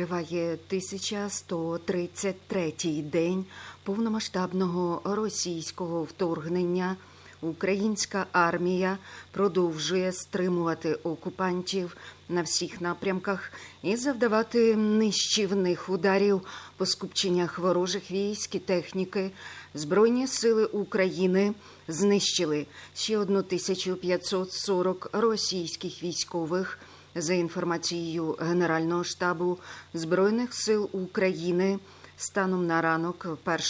Триває 1133-й день повномасштабного російського вторгнення. Українська армія продовжує стримувати окупантів на всіх напрямках і завдавати нищівних ударів по скупченнях ворожих військ і техніки. Збройні сили України знищили ще 1540 російських військових. За інформацією Генерального штабу Збройних сил України, станом на ранок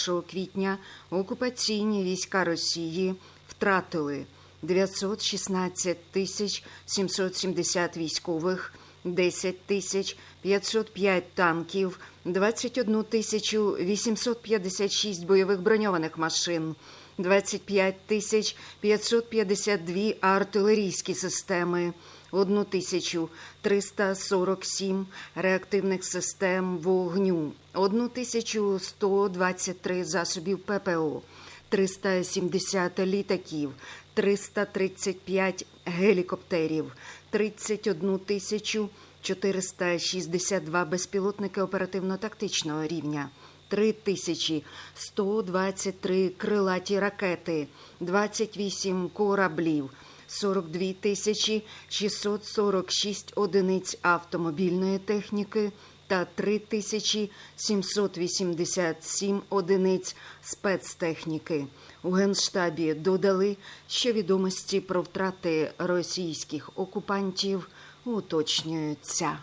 1 квітня окупаційні війська Росії втратили 916 тисяч 770 військових, 10 тисяч 505 танків, 21 тисячу 856 бойових броньованих машин, 25 тисяч 552 артилерійські системи, 1347 реактивних систем вогню, 1123 засобів ППО, 370 літаків, 335 гелікоптерів, 31 тисячу 462 безпілотники оперативно-тактичного рівня. 3123 крилаті ракети, 28 кораблів, 42 тисячі 646 одиниць автомобільної техніки та 3787 одиниць спецтехніки. У Генштабі додали, що відомості про втрати російських окупантів уточнюються.